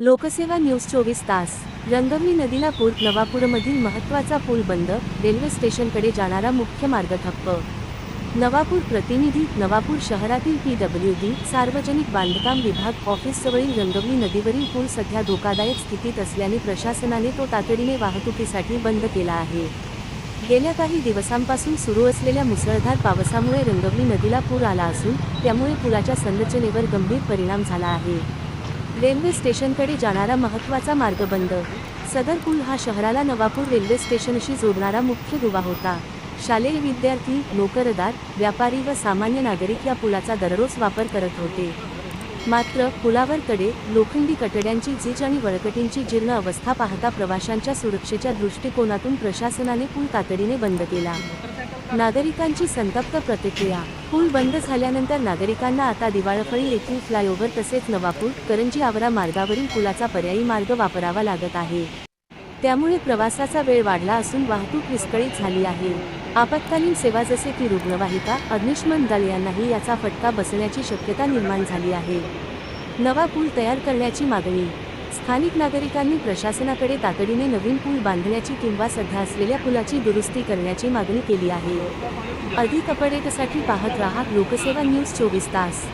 लोकसेवा न्यूज चोवीस तास. रंगवली नदीला पूर नवापूरमधील महत्त्वाचा पूल बंद रेल्वे स्टेशनकडे जाणारा मुख्य मार्ग ठप्प. नवापूर प्रतिनिधी नवापूर शहरातील पी डब्ल्यू डी सार्वजनिक बांधकाम विभाग ऑफिसजवळील रंगवली नदीवरील पूल सध्या धोकादायक स्थितीत असल्याने प्रशासनाने तो तातडीने वाहतुकीसाठी बंद केला आहे. गेल्या काही दिवसांपासून सुरू असलेल्या मुसळधार पावसामुळे रंगवली नदीला पूर आला असून त्यामुळे पुलाच्या संरचनेवर गंभीर परिणाम झाला आहे. रेल्वे स्टेशनकडे जाणारा महत्त्वाचा मार्ग बंद. सदर पूल हा शहराला नवापूर रेल्वे स्टेशनशी जोडणारा मुख्य दुवा होता. शालेय विद्यार्थी नोकरदार व्यापारी व सामान्य नागरिक या पुलाचा दररोज वापर करत होते. मात्र पुलावर कडे लोखंडी कटड्यांची झीज आणि वळकटींची जीर्ण अवस्था पाहता प्रवाशांच्या सुरक्षेच्या दृष्टिकोनातून प्रशासनाने पूल तातडीने बंद केला. नागरिकांची संतप्त प्रतिक्रिया. पूल बंद झाल्यानंतर नागरिकांना आता दिवाळखळी येथील फ्लायओव्हर तसेच नवापूर करंजी आवरा मार्गावरील पुलाचा पर्यायी मार्ग वापरावा लागत आहे. त्यामुळे प्रवासाचा वेळ वाढला असून वाहतूक विस्कळीत झाली आहे. आपत्कालीन सेवा जसे की रुग्णवाहिका अग्निशमन दल यांनाही याचा फटका बसण्याची शक्यता निर्माण झाली आहे. नवा पूल तयार करण्याची मागणी स्थानिक नागरिकांनी प्रशासनाकडे तातडीने नवीन पूल बांधण्याची किंवा सध्या असलेल्या पुलाची दुरुस्ती करण्याची मागणी केली आहे. अधिक अपडेटसाठी पाहत राहा लोकसेवा न्यूज चोवीस तास.